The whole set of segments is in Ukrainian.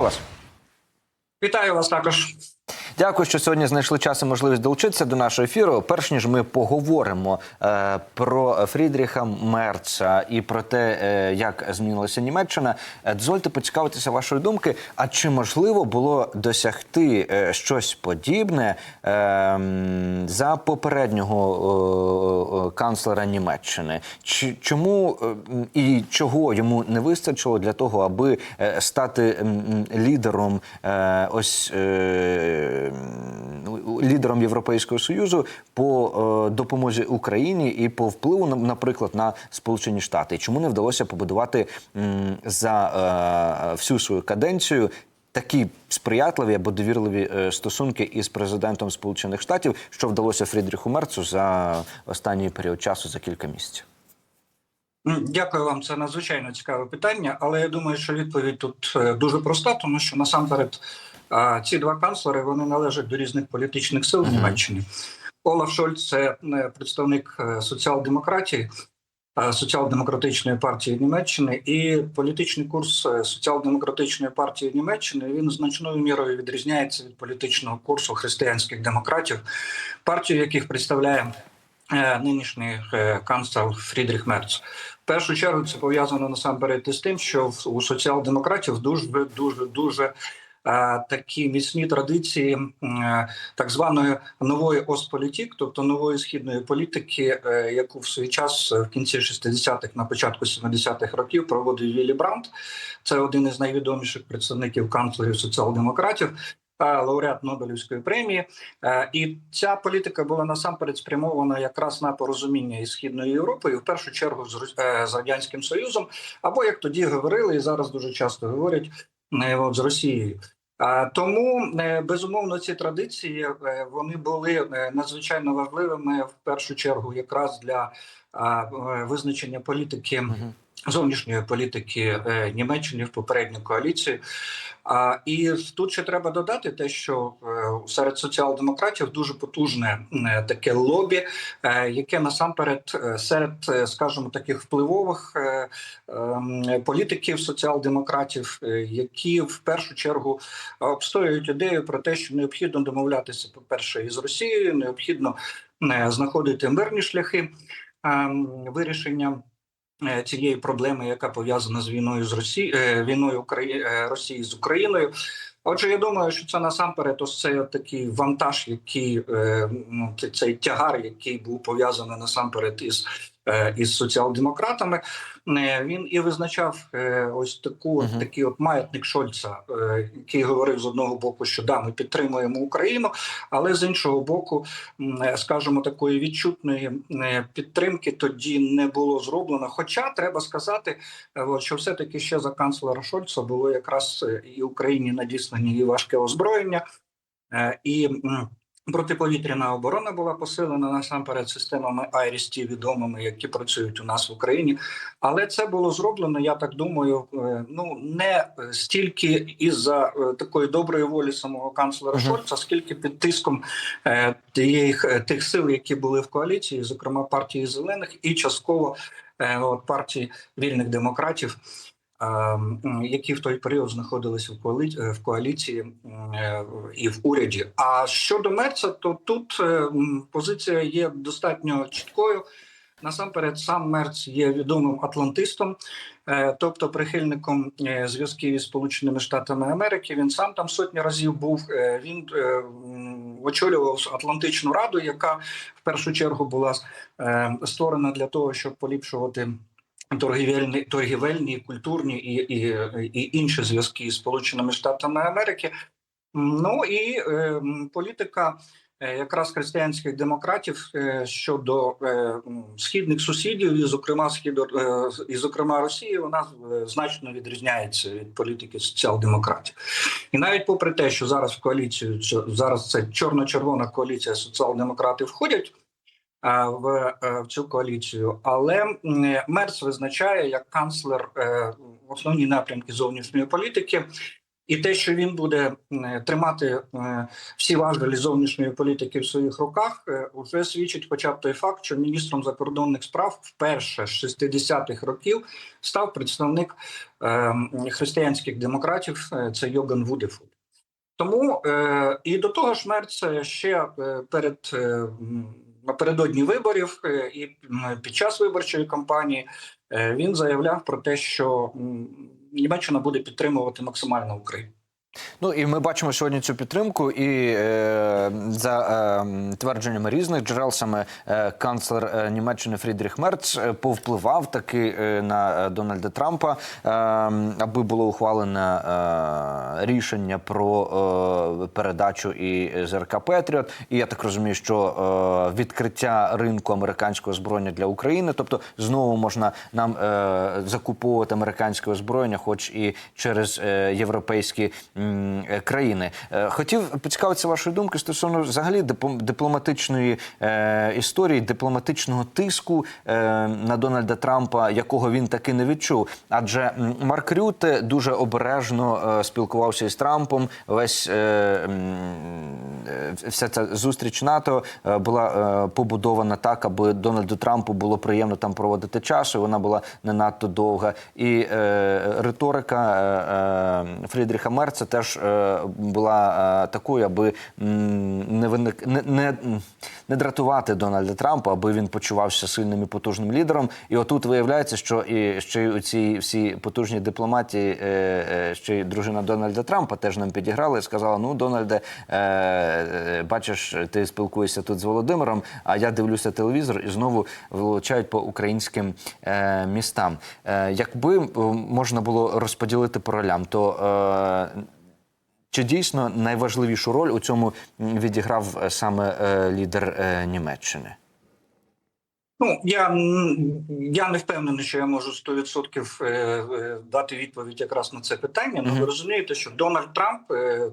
вас. Вітаю вас також. Дякую, що сьогодні знайшли час і можливість долучитися до нашого ефіру. Перш ніж ми поговоримо е, про Фрідріха Мерца і про те, е, як змінилася Німеччина, е, дозвольте поцікавитися вашої думки. А чи можливо було досягти е, щось подібне е, за попереднього е, е, канцлера Німеччини? Чи чому е, і чого йому не вистачило для того, аби е, стати лідером е, ось е, лідером Європейського союзу по е, допомозі Україні і по впливу на- наприклад на Сполучені Штати? Чому не вдалося побудувати за е, всю свою каденцію? Такі сприятливі або довірливі е, стосунки із президентом Сполучених Штатів, що вдалося Фрідріху Мерцу за останній період часу за кілька місяців. Дякую вам. Це надзвичайно цікаве питання, але я думаю, що відповідь тут дуже проста, тому що насамперед а, ці два канцлери вони належать до різних політичних сил в. Німеччині. Олаф Шольц це е, представник е, соціал-демократії, е, соціал-демократичної партії Німеччини, і політичний курс соціал-демократичної партії Німеччини він значною мірою відрізняється від політичного курсу християнських демократів, партію яких представляє нинішній канцлер Фрідріх Мерц. В першу чергу це пов'язано насамперед із тим, що у соціал-демократів дуже дуже дуже такі міцні традиції е, так званої нової Остполітік, тобто нової східної політики, е, яку в свій час е, в кінці 60-х, на початку 70-х років проводив Віллі Брандт. Це один із найвідоміших представників канцлерів соціал-демократів. Лауреат Нобелівської премії, і ця політика була насамперед спрямована якраз на порозуміння із східною Європою, в першу чергу з радянським Союзом, або як тоді говорили, і зараз дуже часто говорять з Росією. Тому е, безумовно ці традиції е, вони були е, надзвичайно важливими в першу чергу, якраз для визначення політики. Зовнішньої політики е, Німеччини в попередню коаліцію. І тут ще треба додати те, що е, серед соціал-демократів дуже потужне е, таке лобі, яке насамперед серед, скажімо, таких впливових ем, політиків соціал-демократів, які в першу чергу обстоюють ідею про те, що необхідно домовлятися, по перше, із Росією, необхідно знаходити мирні шляхи ем, вирішення. Е, Цієї проблеми, яка пов'язана з війною з Росії війною Украї... е, Росії з Україною. Отже, я думаю, що це насамперед ось цей такий вантаж, який е, ну, цей тягар, який був пов'язаний насамперед із, е, із соціал-демократами. Е, Він і визначав е, ось таку от Мгм. такий от маятник Шольца, е, який говорив з одного боку, що да, ми підтримуємо Україну, але з іншого боку, е, скажімо, такої відчутної е, підтримки тоді не було зроблено. Хоча треба сказати, е, що все таки ще за канцлера Шольца було якраз е, і Україні надіслані і важке озброєння, е, і протиповітряна оборона була посилена насамперед системами IRIS-T відомими, які працюють у нас в Україні. Але це було зроблено, я так думаю, е, ну не стільки із-за е, такої доброї волі самого канцлера Мгм. Шольца, скільки під тиском е, е, тих сил, які були в коаліції, зокрема партії зелених, і частково от партії вільних демократів. Е, Які в той період знаходилися в коаліції, в коаліції е, і в уряді. А щодо Мерца, то тут е, позиція є достатньо чіткою. Насамперед, сам Мерц є відомим атлантистом, е, тобто прихильником е, зв'язків із Сполученими Штатами Америки. Він сам там сотні разів був. Е, Він е, очолював Атлантичну раду, яка в першу чергу була е, створена для того, щоб поліпшувати. Торгівельні, торгівельні, культурні і, і, і інші зв'язки з Сполученими Штатами Америки. Ну і е, політика е, якраз християнських демократів е, щодо е, східних сусідів, і зокрема східо, е, і зокрема Росії, вона е, значно відрізняється від політики соціал-демократів. І навіть попри те, що зараз в коаліцію зараз це чорно-червона коаліція соціал-демократів входять. Е, В, е, в цю коаліцію, але Мерц визначає як канцлер е, основні напрямки зовнішньої політики, І те, що він буде тримати е, всі важелі зовнішньої політики в своїх руках, вже свідчить хоча б той факт, що міністром закордонних справ вперше з 60-х років став представник християнських демократів. Це Йоган Вудефуд. Тому і до того ж, Мерц ще перед напередодні виборів е, і під час виборчої кампанії е, він заявляв про те, що Німеччина буде підтримувати максимально Україну. Ну і ми бачимо сьогодні цю підтримку, і е, за е, твердженнями різних джерел, саме е, канцлер е, Німеччини Фрідріх Мерц е, повпливав таки е, на Дональда Трампа, е, аби було ухвалене е, рішення про е, передачу і ЗРК Петріот. І я так розумію, що е, відкриття ринку американського озброєння для України, тобто знову можна нам е, закуповувати американське озброєння, хоч і через е, європейські країни. Е, Хотів поцікавитися вашої думки стосовно взагалі дипломатичної е, історії, дипломатичного тиску е, на Дональда Трампа, якого він таки не відчув. Адже Марк Рюте дуже обережно е, спілкувався із Трампом. Весь е, е, вся ця зустріч НАТО е, була е, побудована так, аби Дональду Трампу було приємно там проводити час. і Вона була не надто довга. І е, риторика е, е, Фрідріха Мерца теж е, була е, такою, аби не, виник, не, не, не дратувати Дональда Трампа, аби він почувався сильним і потужним лідером. І отут виявляється, що і ще й у цій всій потужній дипломатії е, ще й дружина Дональда Трампа теж нам підіграла і сказала: Ну, Дональде, бачиш, ти спілкуєшся тут з Володимиром, а я дивлюся телевізор і знову вилучають по українським містам. Якби можна було розподілити по ролям, то чи дійсно найважливішу роль у цьому відіграв е, саме е, лідер е, Німеччини? Ну я, я не впевнений, що я можу 100% е, е, дати відповідь якраз на це питання. Ну ви розумієте, що Дональд Трамп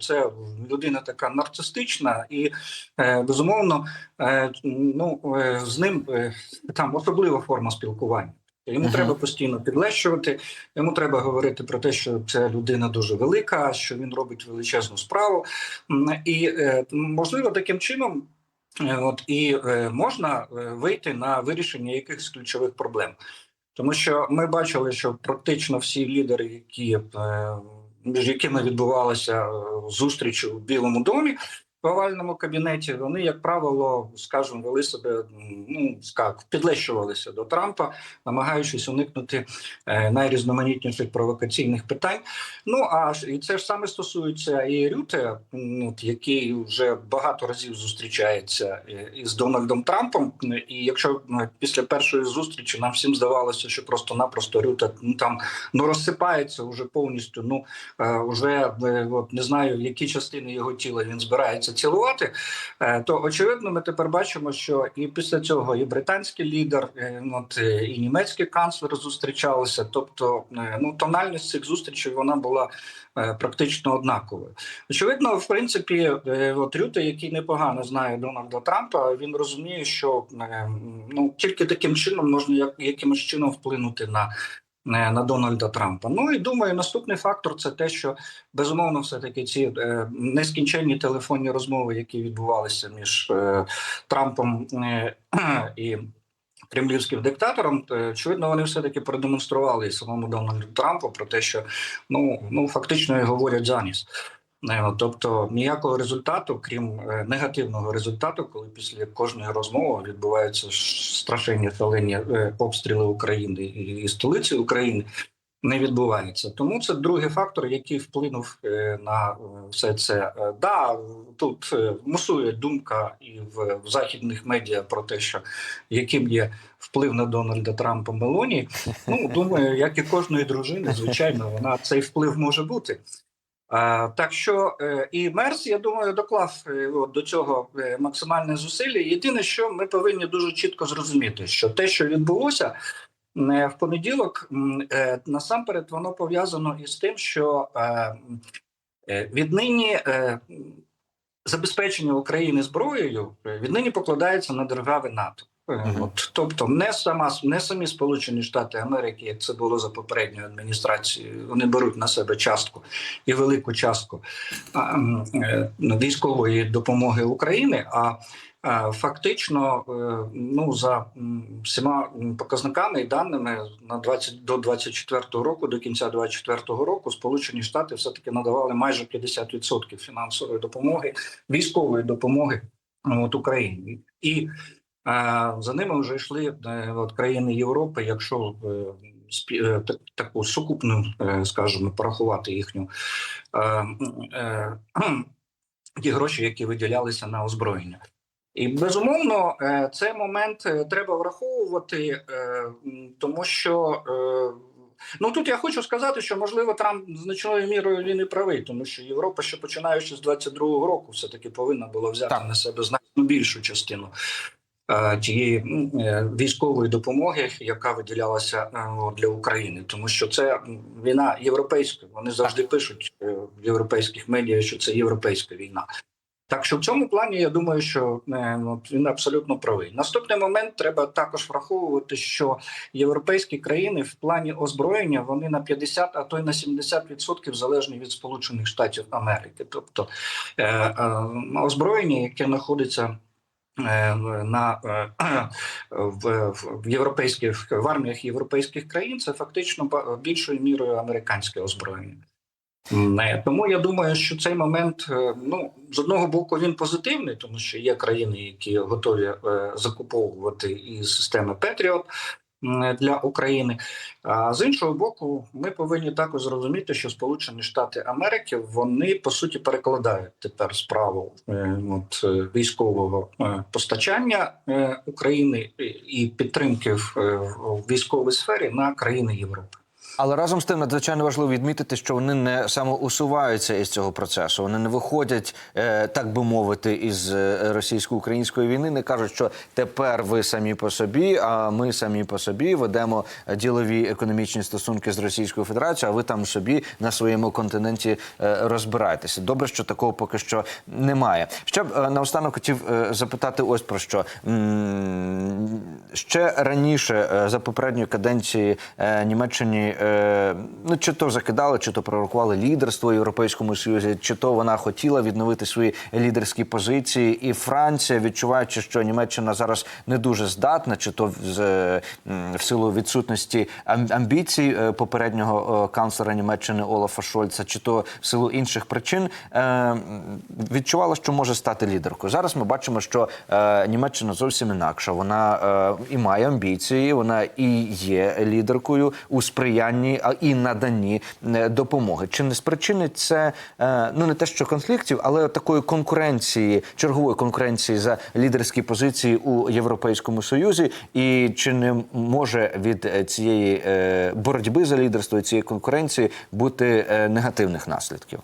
це людина така нарцистична, і безумовно, ну з ним там особлива форма спілкування. Йому Мгм. треба постійно підлещувати. Йому треба говорити про те, що це людина дуже велика, що він робить величезну справу, і е, можливо таким чином. Е, От і е, можна вийти на вирішення якихось ключових проблем, тому що ми бачили, що практично всі лідери, які між якими відбувалася зустріч у Білому домі. В овальному кабінеті вони, як правило, скажімо, вели себе ну скак, підлещувалися до Трампа, намагаючись уникнути е, найрізноманітніших провокаційних питань. Ну а і це ж саме стосується і Рюте, який вже багато разів зустрічається е, із Дональдом Трампом. І якщо після першої зустрічі нам всім здавалося, що просто-напросто Рюте ну там ну розсипається вже повністю. Ну е, вже е, от не знаю, які частини його тіла він збирається цілувати. е, То очевидно, ми тепер бачимо, що і після цього і британський лідер, е, от, е, і німецький канцлер зустрічалися. Тобто, ну тональність цих зустрічей вона була практично однаковою. Очевидно, в принципі, от Рюте, який непогано знає Дональда Трампа, він розуміє, що ну тільки таким чином можна як якимось чином вплинути на. Е, На Дональда Трампа. Ну і думаю, наступний фактор це те, що безумовно, все таки ці е, нескінченні телефонні розмови, які відбувалися між е, Трампом і кремлівським диктатором, то, очевидно, вони все таки продемонстрували і самому Дональду Трампу про те, що ну ну фактично і говорять от, Тобто ніякого результату, крім е, негативного результату, коли після кожної розмови відбуваються страшенні шалені е, обстріли України і, столиці України, не відбувається. Тому це другий фактор, який вплинув е, на е, все це. Е, Да, тут е, мусує думка і в західних медіа про те, що яким є вплив на Дональда Трампа Мелоні. Ну думаю, як і кожної дружини, звичайно, вона цей вплив може бути. Так що е, і Мерс, я думаю, доклав е, до цього е, максимальне зусилля. Єдине, що ми повинні дуже чітко зрозуміти, що те, що відбулося в понеділок, насамперед воно пов'язано із тим, що віднині забезпечення України зброєю віднині покладається на держави НАТО. Е. От, тобто, не сама не самі Сполучені Штати Америки, як це було за попередньою адміністрацією, вони беруть на себе частку і велику частку а, е, військової допомоги України. А фактично, е, ну за всіма показниками і даними на 20 до 24 року, до кінця 24 року, Сполучені Штати все таки надавали майже 50% фінансової допомоги, військової допомоги от Україні і. За ними вже йшли е, от, країни Європи, якщо е, е, так- таку сукупну, скажімо, порахувати їхню ті гроші, які виділялися на озброєння. І безумовно, цей момент треба враховувати, тому що ну тут я хочу сказати, що можливо Трамп значною мірою він і правий, тому що Європа, ще починаючи з 22-го року, все таки повинна була взяти Так. на себе значно більшу частину тієї е, військової допомоги, яка виділялася е, для України, тому що це війна європейська. Вони завжди пишуть е, в європейських медіа, що це європейська війна. Так що в цьому плані я думаю, що е, він абсолютно правий. Наступний момент треба також враховувати, що європейські країни в плані озброєння вони на 50, а то й на 70% залежні від Сполучених Штатів Америки. Тобто е, е, озброєння, яке знаходиться е, на е, в, в європейських в арміях європейських країн, це фактично більшою мірою американське озброєння. Не, тому я думаю, що цей момент, е, ну з одного боку, він позитивний, тому що є країни, які готові е, закуповувати і системи Петріот для України. А з іншого боку, ми повинні також зрозуміти, що Сполучені Штати Америки вони по суті перекладають тепер справу е, от, е, військового е, постачання України і- підтримки в військовій сфері на країни Європи. Але разом з тим надзвичайно важливо відмітити, що вони не самоусуваються із цього процесу. Вони не виходять, е, так би мовити, із е, російсько-української війни. Не кажуть, що тепер ви самі по собі, а ми самі по собі ведемо ділові економічні стосунки з Російською Федерацією. А ви там собі на своєму континенті е, розбираєтеся. Добре, що такого поки що немає. Ще б наостанок хотів запитати ось про що ще раніше за попередньої каденції Німеччині ну чи то закидали, чи то пророкували лідерство Європейському Союзі, чи то вона хотіла відновити свої лідерські позиції, і Франція, відчуваючи, що Німеччина зараз не дуже здатна, чи то з, е, в силу відсутності ам- амбіцій е, попереднього е, канцлера Німеччини Олафа Шольца, чи то в силу інших причин е, відчувала, що може стати лідеркою. Зараз ми бачимо, що е, Німеччина зовсім інакша. Вона е, і має амбіції, вона і є лідеркою у сприянні а і наданні е, допомоги. Чи не спричинить це е, ну не те, що конфліктів, але такої конкуренції, чергової конкуренції за лідерські позиції у Європейському Союзі, і чи не може від е, цієї боротьби за лідерство і цієї конкуренції бути негативних наслідків?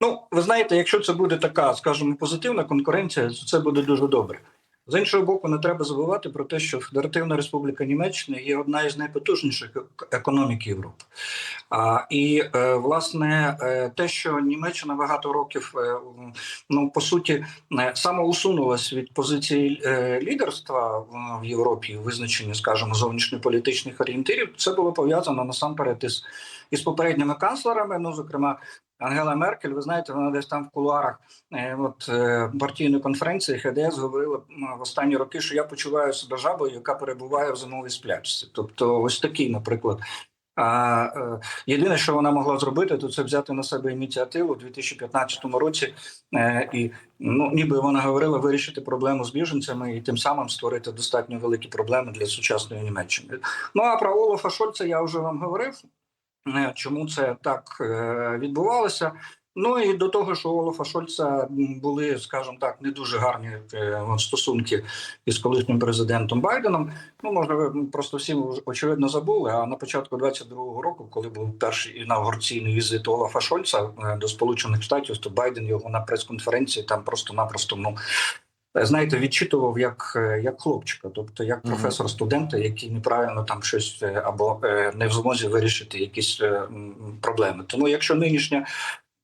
Ну, ви знаєте, якщо це буде така, скажімо, позитивна конкуренція, то це буде дуже добре. З іншого боку, не треба забувати про те, що Федеративна Республіка Німеччина є одна із найпотужніших економік Європи. А, і е, власне е, те, що Німеччина багато років, е, ну по суті, самоусунулась від позиції лідерства в, Європі, визначенні, скажімо, зовнішньополітичних орієнтирів, це було пов'язано насамперед із, із попередніми канцлерами, ну зокрема. Ангела Меркель, ви знаєте, вона десь там в кулуарах е, от, е, партійної конференції ХДС говорила в останні роки, що я почуваю себе жабою, яка перебуває в зимовій сплячці. Тобто, ось такий, наприклад. А е, єдине, що вона могла зробити, то це взяти на себе ініціативу у 2015 році, і ну ніби вона говорила вирішити проблему з біженцями і тим самим створити достатньо великі проблеми для сучасної Німеччини. Ну а про Олафа Шольца я вже вам говорив. Е, Чому це так е, відбувалося? Ну і до того, що у Олафа Шольца були, скажімо так, не дуже гарні е, стосунки із колишнім президентом Байденом. Ну, може, ви просто всі вже, очевидно забули. А на початку 22-го року, коли був перший інаугураційний візит Олафа Шольца до Сполучених Штатів, то Байден його на прес-конференції там просто-напросто ну. Знаєте, відчитував як, е, як хлопчика, тобто як професор студента, який неправильно там щось е, або е, не в змозі вирішити якісь проблеми. Тому якщо нинішня,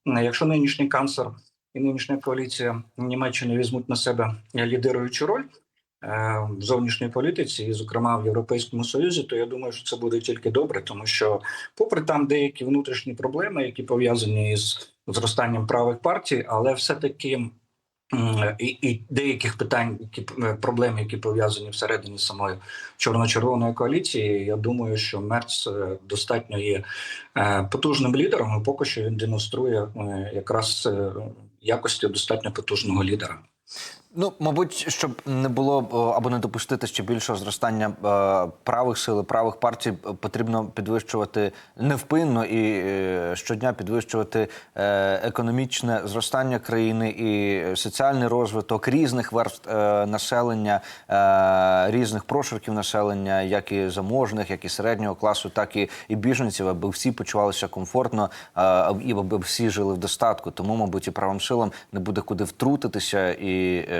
якщо нинішній канцлер і нинішня коаліція Німеччини візьмуть на себе лідируючу роль, в зовнішній політиці, і, зокрема, в Європейському Союзі, то я думаю, що це буде тільки добре, тому що, попри там деякі внутрішні проблеми, які пов'язані з зростанням правих партій, але все-таки. м, І, і деяких питань, які е, проблем, які пов'язані всередині самої чорно-червоної коаліції, я думаю, що Мерц е, достатньо є е, потужним лідером. І поки що він демонструє е, якраз е, якості достатньо потужного лідера. Ну, мабуть, щоб не було е, або не допустити ще більшого зростання е, правих сил, правих партій, е, потрібно підвищувати невпинно і щодня підвищувати економічне зростання країни і соціальний розвиток різних верств е, населення, різних прошарків населення, як і заможних, як і середнього класу, так і, і біженців, аби всі почувалися комфортно і аби всі жили в достатку. Тому, мабуть, і правим силам не буде куди втрутитися і.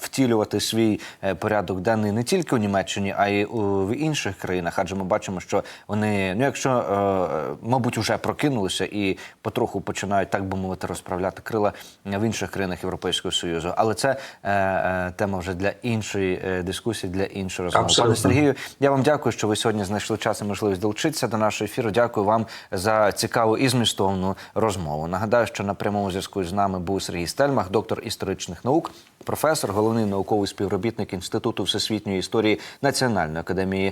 Втілювати свій е, порядок денний не тільки у Німеччині, а й в інших країнах. Адже ми бачимо, що вони, ну якщо, е, мабуть, вже прокинулися і потроху починають, так би мовити, розправляти крила в інших країнах Європейського Союзу. Але це е, тема вже для іншої дискусії, для іншої розмови. Абсолютно. Пане Сергію, я вам дякую, що ви сьогодні знайшли час і можливість долучитися до нашого ефіру. Дякую вам за цікаву і змістовну розмову. Нагадаю, що на прямому зв'язку з нами був Сергій Стельмах, доктор історичних наук, професор, головний науковий співробітник Інституту всесвітньої історії Національної академії